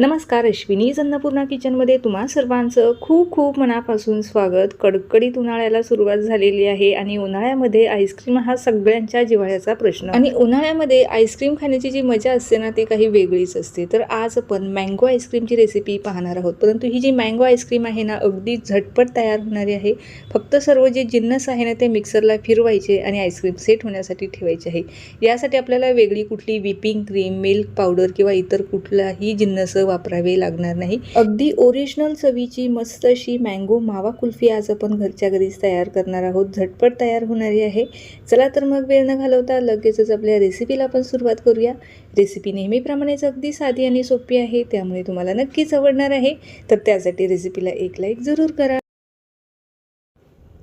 नमस्कार अश्विनी अन्नपूर्णा किचनमध्ये तुम्हा सर्वांचं खूप खूप मनापासून स्वागत. कडकडीत उन्हाळ्याला सुरुवात झालेली आहे आणि उन्हाळ्यामध्ये आईस्क्रीम हा सगळ्यांच्या जिव्हाळ्याचा प्रश्न. आणि उन्हाळ्यामध्ये आईस्क्रीम खाण्याची जी मजा असते ना ती काही वेगळीच असते. तर आज आपण मँगो आईस्क्रीमची रेसिपी पाहणार आहोत. परंतु ही जी मँगो आईस्क्रीम आहे ना अगदी झटपट तयार होणारी आहे. फक्त सर्व जे जिन्नस आहे ना ते मिक्सरला फिरवायचे आणि आईस्क्रीम सेट होण्यासाठी ठेवायचे आहे. यासाठी आपल्याला वेगळी कुठली व्हिपिंग क्रीम मिल्क पावडर किंवा इतर कुठलाही जिन्नस वापरावे लागणार नाही. अगदी ओरिजिनल चवीची मस्त अशी मँगो मावा कुल्फी आज आपण घरच्या घरीच तयार करणार आहोत. झटपट तयार होणारी आहे. चला तर मग वेळ न घालवता लगेचच आपल्या रेसिपीला आपण सुरुवात करूया. रेसिपी नेहमीप्रमाणेच अगदी साधी आणि सोपी आहे त्यामुळे तुम्हाला नक्कीच आवडणार आहे. तर त्यासाठी रेसिपीला एक लाईक जरूर करा.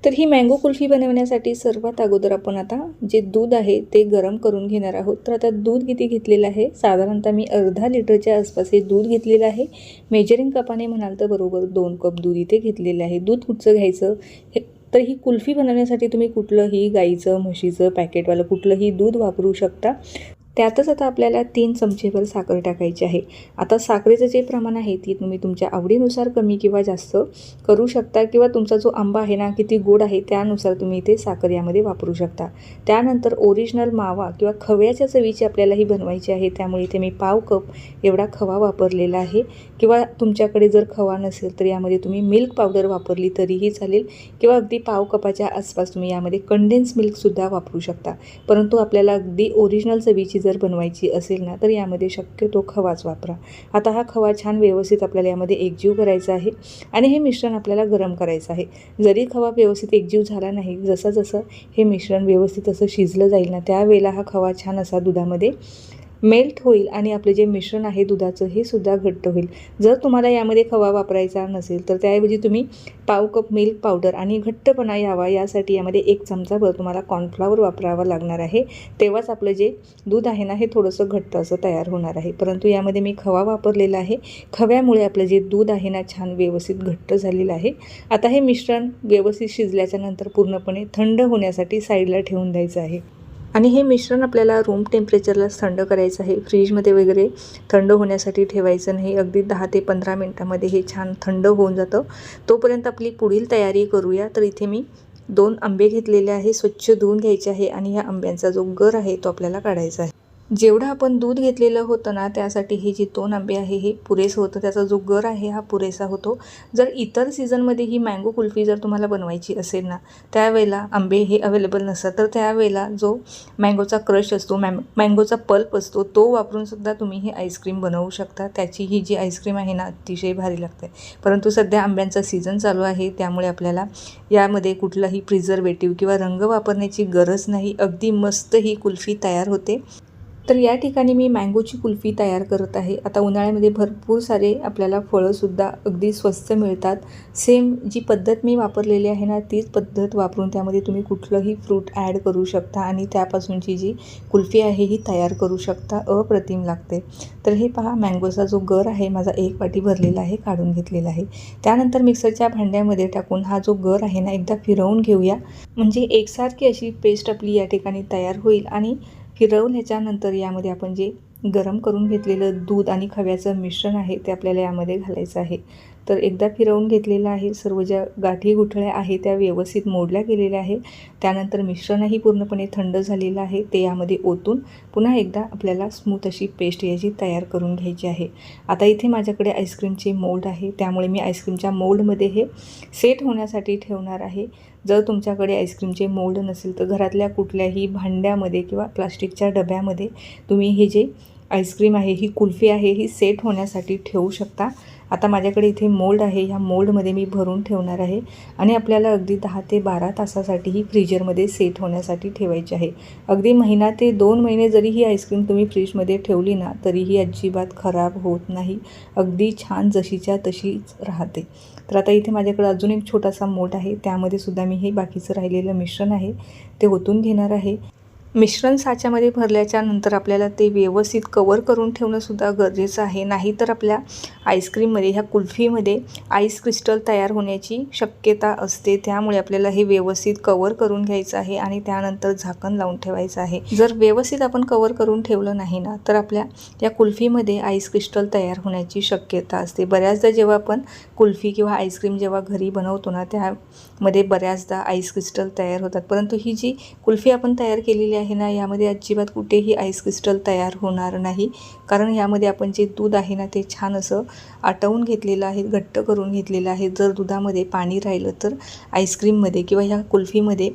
तर ही मँगो कुल्फी बनवण्यासाठी सर्वात अगोदर आपण आता जे दूध आहे ते गरम करून घेणार आहोत. तर आता दूध किती घेतलेलं आहे? साधारणतः मी अर्धा लिटरच्या आसपास हे दूध घेतलेलं आहे. मेजरिंग कपाने म्हणाल तर बरोबर दोन कप दूध इथे घेतलेलं आहे. दूध कुठचं घ्यायचं? हे तर ही कुल्फी बनवण्यासाठी तुम्ही कुठलंही गाईचं म्हशीचं पॅकेटवालं कुठलंही दूध वापरू शकता. त्यातच आता आपल्याला तीन चमचेभर साखर टाकायची आहे. आता साखरेचं जे प्रमाण आहे ती तुम्ही तुमच्या आवडीनुसार कमी किंवा जास्त करू शकता किंवा तुमचा जो आंबा आहे ना किती गोड आहे त्यानुसार तुम्ही ते साखर यामध्ये वापरू शकता. त्यानंतर ओरिजिनल मावा किंवा खव्याच्या चवीची आपल्याला ही बनवायची आहे. त्यामुळे इथे मी पाव कप एवढा खवा वापरलेला आहे. किंवा तुमच्याकडे जर खवा नसेल तर यामध्ये तुम्ही मिल्क पावडर वापरली तरीही चालेल. किंवा अगदी पाव कपाच्या आसपास तुम्ही यामध्ये कंडेन्स मिल्कसुद्धा वापरू शकता. परंतु आपल्याला अगदी ओरिजिनल चवीची जर बनवायची असेल ना तर यामध्ये शक्यतो खवाच वापरा. आता हा खवा छान व्यवस्थित आपल्याला यामध्ये एकजीव करायचा आहे आणि हे मिश्रण आपल्याला गरम करायचं आहे. जरी खवा व्यवस्थित एकजीव झाला नाही जसं जसं हे मिश्रण व्यवस्थित असं शिजलं जाईल ना त्यावेळेला हा खवा छान असा दुधामध्ये मेल्ट होईल आणि आपले जे मिश्रण आहे दुधाचं हे सुद्धा घट्ट होईल. जर तुम्हाला यामध्ये खवा वापरायचा नसेल तर त्याऐवजी तुम्ही पाव कप मिल्क पावडर आणि घट्टपणा यावा. यासाठी यामध्ये एक चमचाभर तुम्हाला कॉर्नफ्लावर वापरावा लागणार आहे. तेव्हाच आपलं जे दूध आहे ना हे थोडंसं घट्ट असं तयार होणार आहे. परंतु यामध्ये मी खवा वापरलेला आहे. खव्यामुळे आपलं जे दूध आहे ना छान व्यवस्थित घट्ट झालेलं आहे. आता हे मिश्रण व्यवस्थित शिजल्याच्या नंतर पूर्णपणे थंड होण्यासाठी साईडला ठेवून द्यायचं आहे. आणि हे मिश्रण आपल्याला रूम टेम्परेचरला थंड करायचं आहे. फ्रीजमध्ये वगैरे थंड होण्यासाठी ठेवायचं नाही. अगदी दहा ते पंधरा मिनटामध्ये हे छान थंड होऊन जातं. तोपर्यंत आपली पुढील तयारी करूया. तर इथे मी दोन आंबे घेतलेले आहे. स्वच्छ धुवून घ्यायचे आहे आणि ह्या आंब्यांचा जो गर आहे तो आपल्याला काढायचा आहे. जेवढं आपण दूध घेतलेलं होतं ना त्यासाठी हे जे दोन आंबे आहे हे पुरेसं होतं. त्याचा जो गर आहे हा पुरेसा होतो. जर इतर सीझनमध्ये ही मँगो कुल्फी जर तुम्हाला बनवायची असेल ना त्यावेळेला आंबे हे अवेलेबल नसतात. तर त्यावेळेला जो मँगोचा क्रश असतो मॅ मँगोचा पल्प असतो तो वापरून सुद्धा तुम्ही ही आईस्क्रीम बनवू शकता. त्याची ही जी आईस्क्रीम आहे ना अतिशय भारी लागते. परंतु सध्या आंब्यांचा सीझन चालू आहे त्यामुळे आपल्याला यामध्ये कुठलाही प्रिझर्वेटिव्ह किंवा रंग वापरण्याची गरज नाही. अगदी मस्त ही कुल्फी तयार होते. तर या ठिकाणी मी मँगोची कुल्फी तयार करत आहे. आता उन्हाळ्यामध्ये भरपूर सारे आपल्याला फळंसुद्धा अगदी स्वस्त मिळतात. सेम जी पद्धत मी वापरलेली आहे ना तीच पद्धत वापरून त्यामध्ये तुम्ही कुठलंही फ्रूट ॲड करू शकता आणि त्यापासूनची जी कुल्फी आहे ही तयार करू शकता. अप्रतिम लागते. तर हे पहा मँगोचा जो गर आहे माझा एक वाटी भरलेला आहे काढून घेतलेला आहे. त्यानंतर मिक्सरच्या भांड्यामध्ये टाकून हा जो गर आहे ना एकदा फिरवून घेऊया. म्हणजे एकसारखी अशी पेस्ट आपली या ठिकाणी तयार होईल आणि फिरवल्याच्यानंतर यामध्ये आपण जे गरम करून घेतलेलं दूध आणि खव्याचं मिश्रण आहे ते आपल्याला यामध्ये घालायचं आहे. तर एकदा फिरवून घेतलेलं आहे सर्व ज्या गाठी गुठळ्या आहे त्या व्यवस्थित मोडल्या गेलेल्या आहे त्यानंतर मिश्रणही पूर्णपणे थंड झालेलं आहे. ते यामध्ये ओतून पुन्हा एकदा आपल्याला स्मूथ अशी पेस्ट याची तयार करून घ्यायची आहे. आता इथे माझ्याकडे आईस्क्रीमचे मोल्ड आहे. त्यामुळे मी आईस्क्रीमच्या मोल्डमध्ये हे सेट होण्यासाठी ठेवणार आहे. जर तुमच्याकडे आईस्क्रीमचे मोल्ड नसेल तर घरातल्या कुठल्याही भांड्यामध्ये किंवा प्लास्टिकच्या डब्यामध्ये तुम्ही हे जे आईस्क्रीम आहे ही कुल्फी आहे ही सेट होण्यासाठी ठेवू शकता. आता माझ्याकडे इथे मोल्ड आहे. ह्या मोल्डमध्ये मी भरून ठेवणार आहे. आणि आपल्याला अगदी दहा ते बारा तासासाठी ही फ्रीजरमध्ये सेट होण्यासाठी ठेवायची आहे. अगदी महिना ते दोन महिने जरी ही आईस्क्रीम तुम्ही फ्रीजमध्ये ठेवली ना तरीही अजिबात खराब होत नाही. अगदी छान जशीच्या तशीच राहते. तर आता इथे माझ्याकडे अजून एक छोटासा मोल्ड आहे. त्यामध्ये सुद्धा मी हे बाकीचं राहिलेलं मिश्रण आहे. ते ओतून घेणार आहे. मिश्रण साच्यामध्ये भरल्याच्या नंतर आपल्याला ते व्यवस्थित कवर करून ठेवणंसुद्धा गरजेचं आहे. नाहीतर आपल्या आईस्क्रीममध्ये ह्या कुल्फीमध्ये आईस क्रिस्टल तयार होण्याची शक्यता असते. त्यामुळे आपल्याला हे व्यवस्थित कवर करून घ्यायचं आहे आणि त्यानंतर झाकण लावून ठेवायचं आहे. जर व्यवस्थित आपण कवर करून ठेवलं नाही ना तर आपल्या या कुल्फीमध्ये आईस क्रिस्टल तयार होण्याची शक्यता असते. बऱ्याचदा जेव्हा आपण कुल्फी किंवा आईस्क्रीम जेव्हा घरी बनवतो ना त्यामध्ये बऱ्याचदा आईस क्रिस्टल तयार होतात. परंतु ही जी कुल्फी आपण तयार केलेली आहे ना यामध्ये अजिबात कुठेही आईस क्रिस्टल तयार होणार नाही. कारण यामध्ये आपण जे दूध आहे ना ते छान असं आटवून घेतलेलं आहे घट्ट करून घेतलेलं आहे. जर दुधामध्ये पाणी राहिलं तर आईस्क्रीममध्ये किंवा ह्या कुल्फीमध्ये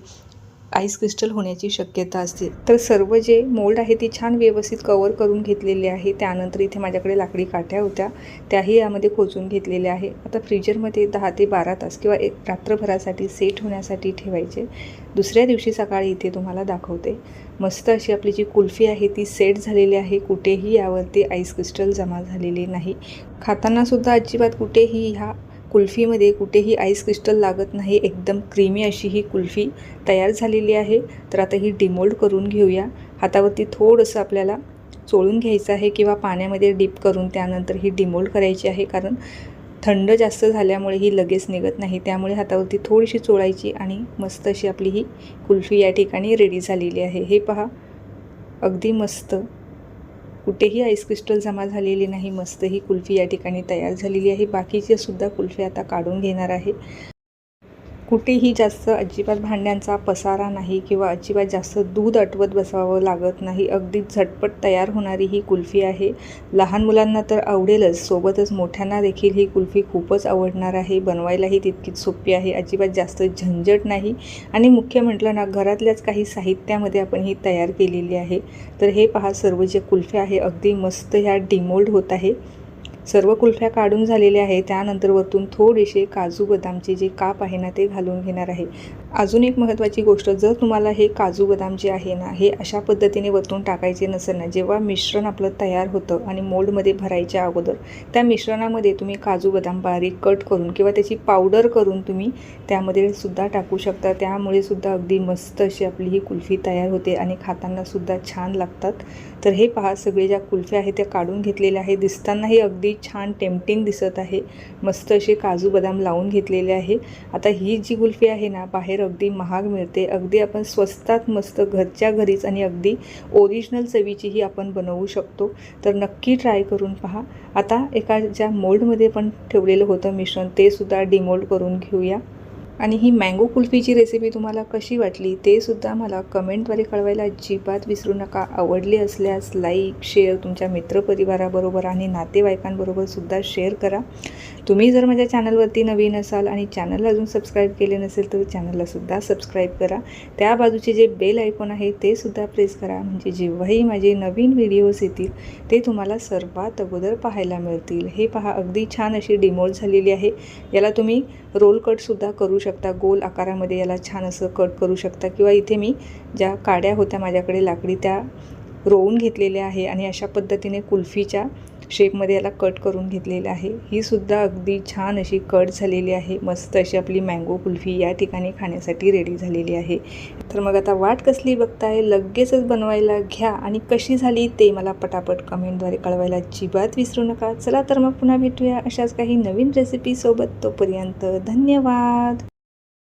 आईस क्रिस्टल होण्याची शक्यता असते. तर सर्व जे मोल्ड आहे ती छान व्यवस्थित कवर करून घेतलेले आहे. त्यानंतर इथे माझ्याकडे लाकडी काठ्या होत्या. त्याही यामध्ये खोचून घेतलेल्या आहे. आता फ्रीजरमध्ये दहा ते बारा तास किंवा एक रात्रभरासाठी सेट होण्यासाठी ठेवायचे. दुसऱ्या दिवशी सकाळी इथे तुम्हाला दाखवते. मस्त अशी आपली जी कुल्फी आहे ती सेट झालेली आहे. कुठेही यावरती आईस क्रिस्टल जमा झालेले नाही. खातानासुद्धा अजिबात कुठेही ह्या कुल्फीमध्ये कुठेही आईस क्रिस्टल लागत नाही एकदम क्रीमी अशी ही कुल्फी तयार झालेली आहे. तर आता ही डिमोल्ड करून घेऊया. हातावरती थोडंसं आपल्याला चोळून घ्यायचं आहे किंवा पाण्यामध्ये डीप करून त्यानंतर ही डिमोल्ड करायची आहे. कारण थंड जास्त झाल्यामुळे ही लगेच निघत नाही. त्यामुळे हातावरती थोडीशी चोळायची आणि मस्त अशी आपली ही कुल्फी या ठिकाणी रेडी झालेली आहे. हे पहा अगदी मस्त. कुठेही आईस क्रिस्टल जमा झालेली नाही मस्त ही कुल्फी या ठिकाणी तयार झालेली आहे. बाकीचे सुद्धा कुल्फी आता काढून घेणार आहे. कुठेही जास्त अजिबात भांड्यांचा पसारा नाही किंवा अजिबात जास्त दूध आटवत बसावं लागत नाही. अगदी झटपट तयार होणारी ही कुल्फी आहे. लहान मुलांना तर आवडेलच. सोबतच मोठ्यांना देखील ही कुल्फी खूपच आवडणार आहे. बनवायलाही तितकीच सोपी आहे. अजिबात जास्त झंझट नाही. आणि मुख्य म्हटलं ना घरातल्याच काही साहित्यामध्ये आपण ही तयार केलेली आहे. तर हे पहा सर्व जे कुल्फी आहे अगदी मस्त ह्या डिमोल्ड होत आहे. सर्व कुल्फ्या काढून झालेल्या आहे त्यानंतर वरतून थोडेसे काजू बदामचे जे काप आहे ना ते घालून घेणार आहे. अजून एक महत्त्वाची गोष्ट जर तुम्हाला हे काजू बदाम जे आहे ना हे अशा पद्धतीने वरतून टाकायचे नसेल ना जेव्हा मिश्रण आपलं तयार होतं आणि मोल्डमध्ये भरायच्या अगोदर त्या मिश्रणामध्ये तुम्ही काजू बदाम बारीक कट करून किंवा त्याची पावडर करून तुम्ही त्यामध्ये सुद्धा टाकू शकता. त्यामुळे सुद्धा अगदी मस्त अशी आपली ही कुल्फी तयार होते आणि खाताना सुद्धा छान लागतात. तर हे पहा सगळे ज्या कुल्फ्या आहेत त्या काढून घेतलेल्या आहे दिसतानाही अगदी छान टेम्पटिंग दिसत आहे. मस्त असे काजू बदाम लावून घेतलेले आहे. आता ही जी कुल्फी आहे ना बाहेर अगदी महाग मिळते. अगदी आपण स्वस्तात मस्त घरच्या घरीच आणि अगदी ओरिजिनल चवीचीही आपण बनवू शकतो. तर नक्की ट्राय करून पहा. आता एका ज्या मोल्डमध्ये पण ठेवलेलं होतं मिश्रण ते सुद्धा डिमोल्ड करून घेऊया. आणि ही मँगो कुल्फीची रेसिपी तुम्हाला कशी वाटली ते सुद्धा मला कमेंटद्वारे कळवायला अजिबात विसरू नका. आवडली असल्यास लाईक शेअर तुमच्या मित्रपरिवाराबरोबर आणि नातेवाईकांबरोबर सुद्धा शेअर करा. तुम्ही जर माझ्या चॅनलवरती नवीन असाल आणि चॅनलला अजून सबस्क्राईब केले नसेल तर चॅनललासुद्धा सबस्क्राईब करा. त्या बाजूचे जे बेल आयकॉन आहे ते सुद्धा प्रेस करा. म्हणजे जेव्हाही माझे नवीन व्हिडिओज येतील ते तुम्हाला सर्वात अगोदर पाहायला मिळतील. हे पहा अगदी छान अशी डिमोल झालेली आहे. याला तुम्ही रोल कटसुद्धा करू शकता. गोल आकारामध्ये याला छान असं कट करू शकता. किंवा इथे मी ज्या काड्या होत्या माझ्याकडे लाकडी त्या रोवून घेतलेल्या आहे आणि अशा पद्धतीने कुल्फीच्या शेपमध्ये याला कट करून घेतलेलं आहे. ही सुद्धा अगदी छान अशी कट झालेली आहे. मस्त अशी आपली मँगो कुल्फी या ठिकाणी खाण्यासाठी रेडी झालेली आहे. तर मग आता वाट कसली बघताय? लगेचच बनवायला घ्या. आणि कशी झाली ते मला पटापट कमेंटद्वारे कळवायला अजिबात विसरू नका. चला तर मग पुन्हा भेटूया अशाच काही नवीन रेसिपीसोबत तोपर्यंत धन्यवाद!